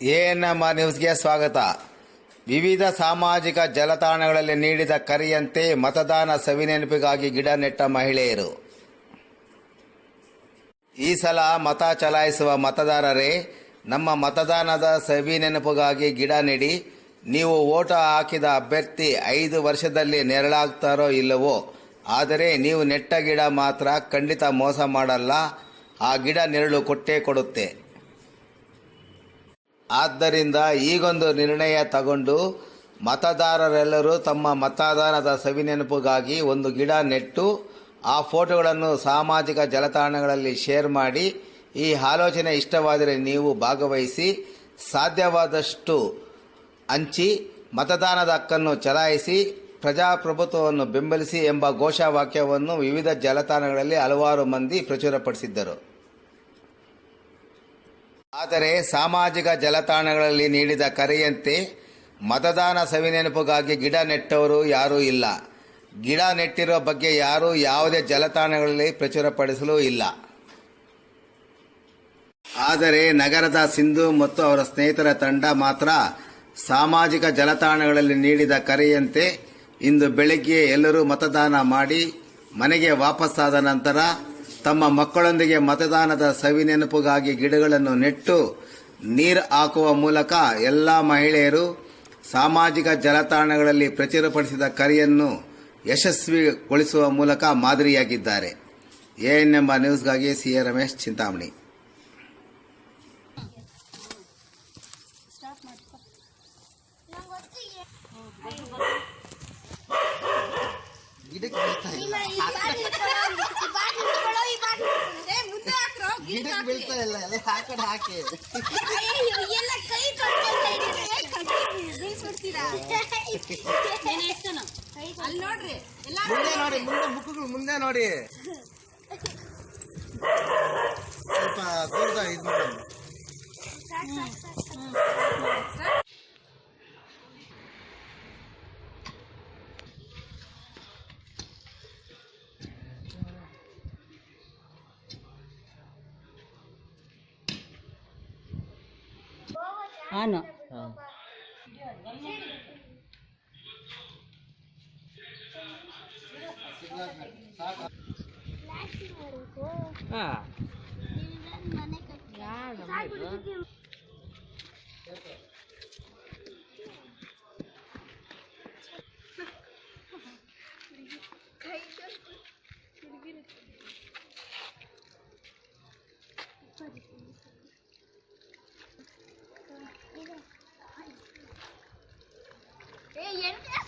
ANM ನ್ಯೂಸ್ಗೆ ಸ್ವಾಗತ. ವಿವಿಧ ಸಾಮಾಜಿಕ ಜಲತಾಣಗಳಲ್ಲಿ ನೀಡಿದ ಕರೆಯಂತೆ ಮತದಾನ ಸವಿನೆನಪಿಗಾಗಿ ಗಿಡ ನೆಟ್ಟ ಮಹಿಳೆಯರು. ಈ ಸಲ ಮತ ಚಲಾಯಿಸುವ ಮತದಾರರೇ, ನಮ್ಮ ಮತದಾನದ ಸವಿನೆನಪಿಗಾಗಿ ಗಿಡ ನೆಡಿ, ನೀವು ಓಟ ಹಾಕಿದ ಅಭ್ಯರ್ಥಿ ಐದು ವರ್ಷದಲ್ಲಿ ನೆರಳಾಗ್ತಾರೋ ಇಲ್ಲವೋ, ಆದರೆ ನೀವು ನೆಟ್ಟ ಗಿಡ ಮಾತ್ರ ಖಂಡಿತ ಮೋಸ ಮಾಡಲ್ಲ, ಆ ಗಿಡ ನೆರಳು ಕೊಟ್ಟೇ ಕೊಡುತ್ತೆ. ಆದ್ದರಿಂದ ಈಗೊಂದು ನಿರ್ಣಯ ತಗೊಂಡು ಮತದಾರರೆಲ್ಲರೂ ತಮ್ಮ ಮತದಾನದ ಸವಿನೆನಪುಗಾಗಿ ಒಂದು ಗಿಡ ನೆಟ್ಟು ಆ ಫೋಟೋಗಳನ್ನು ಸಾಮಾಜಿಕ ಜಾಲತಾಣಗಳಲ್ಲಿ ಶೇರ್ ಮಾಡಿ ಈ ಆಲೋಚನೆ ಇಷ್ಟವಾದರೆ ನೀವು ಭಾಗವಹಿಸಿ ಸಾಧ್ಯವಾದಷ್ಟು ಹಂಚಿ ಮತದಾನದ ಹಕ್ಕನ್ನು ಚಲಾಯಿಸಿ ಪ್ರಜಾಪ್ರಭುತ್ವವನ್ನು ಬೆಂಬಲಿಸಿ ಎಂಬ ಘೋಷವಾಕ್ಯವನ್ನು ವಿವಿಧ ಜಾಲತಾಣಗಳಲ್ಲಿ ಹಲವಾರು ಮಂದಿ ಪ್ರಚುರಪಡಿಸಿದ್ದರು. ಆದರೆ ಸಾಮಾಜಿಕ ಜಲತಾಣಗಳಲ್ಲಿ ನೀಡಿದ ಕರೆಯಂತೆ ಮತದಾನ ಸವಿನೆನಪುಗಾಗಿ ಗಿಡ ನೆಟ್ಟವರು ಯಾರೂ ಇಲ್ಲ. ಗಿಡ ನೆಟ್ಟಿರುವ ಬಗ್ಗೆ ಯಾರೂ ಯಾವುದೇ ಜಲತಾಣಗಳಲ್ಲಿ ಪ್ರಚುರಪಡಿಸಲೂ ಇಲ್ಲ. ಆದರೆ ನಗರದ ಸಿಂಧು ಮತ್ತು ಅವರ ಸ್ನೇಹಿತರ ತಂಡ ಮಾತ್ರ ಸಾಮಾಜಿಕ ಜಲತಾಣಗಳಲ್ಲಿ ನೀಡಿದ ಕರೆಯಂತೆ ಇಂದು ಬೆಳಗ್ಗೆ ಎಲ್ಲರೂ ಮತದಾನ ಮಾಡಿ ಮನೆಗೆ ವಾಪಸ್ಸಾದ ನಂತರ ತಮ್ಮ ಮಕ್ಕಳೊಂದಿಗೆ ಮತದಾನದ ಸವಿನೆನಪುಗಾಗಿ ಗಿಡಗಳನ್ನು ನೆಟ್ಟು ನೀರು ಹಾಕುವ ಮೂಲಕ ಎಲ್ಲ ಮಹಿಳೆಯರು ಸಾಮಾಜಿಕ ಜಾಲತಾಣಗಳಲ್ಲಿ ಪ್ರಚುರಪಡಿಸಿದ ಕರೆಯನ್ನು ಯಶಸ್ವಿಗೊಳಿಸುವ ಮೂಲಕ ಮಾದರಿಯಾಗಿದ್ದಾರೆ. ಎಎನ್ಎಂಬ ನ್ಯೂಸ್ಗಾಗಿ ಸಿ ಎ ರಮೇಶ್ ಚಿಂತಾಮಣಿ ಗಿಡಕ್ಕೆ ಬೀಳ್ತಾ ಇಲ್ಲ ಗಿಡಕ್ಕೆ ಬೀಳ್ತಾ ಇಲ್ಲ ಎಲ್ಲ ಆ ಕಡೆ ಹಾಕಿ ಅಲ್ಲಿ ನೋಡ್ರಿ ಎಲ್ಲ ಮುಂದೆ ನೋಡಿ ಮುಂದೆ ಮುಖಗಳು ಮುಂದೆ ನೋಡಿ. ಸ್ವಲ್ಪ ದೂರದ ಇದು ಮಾಡಿ ಆನು 人。家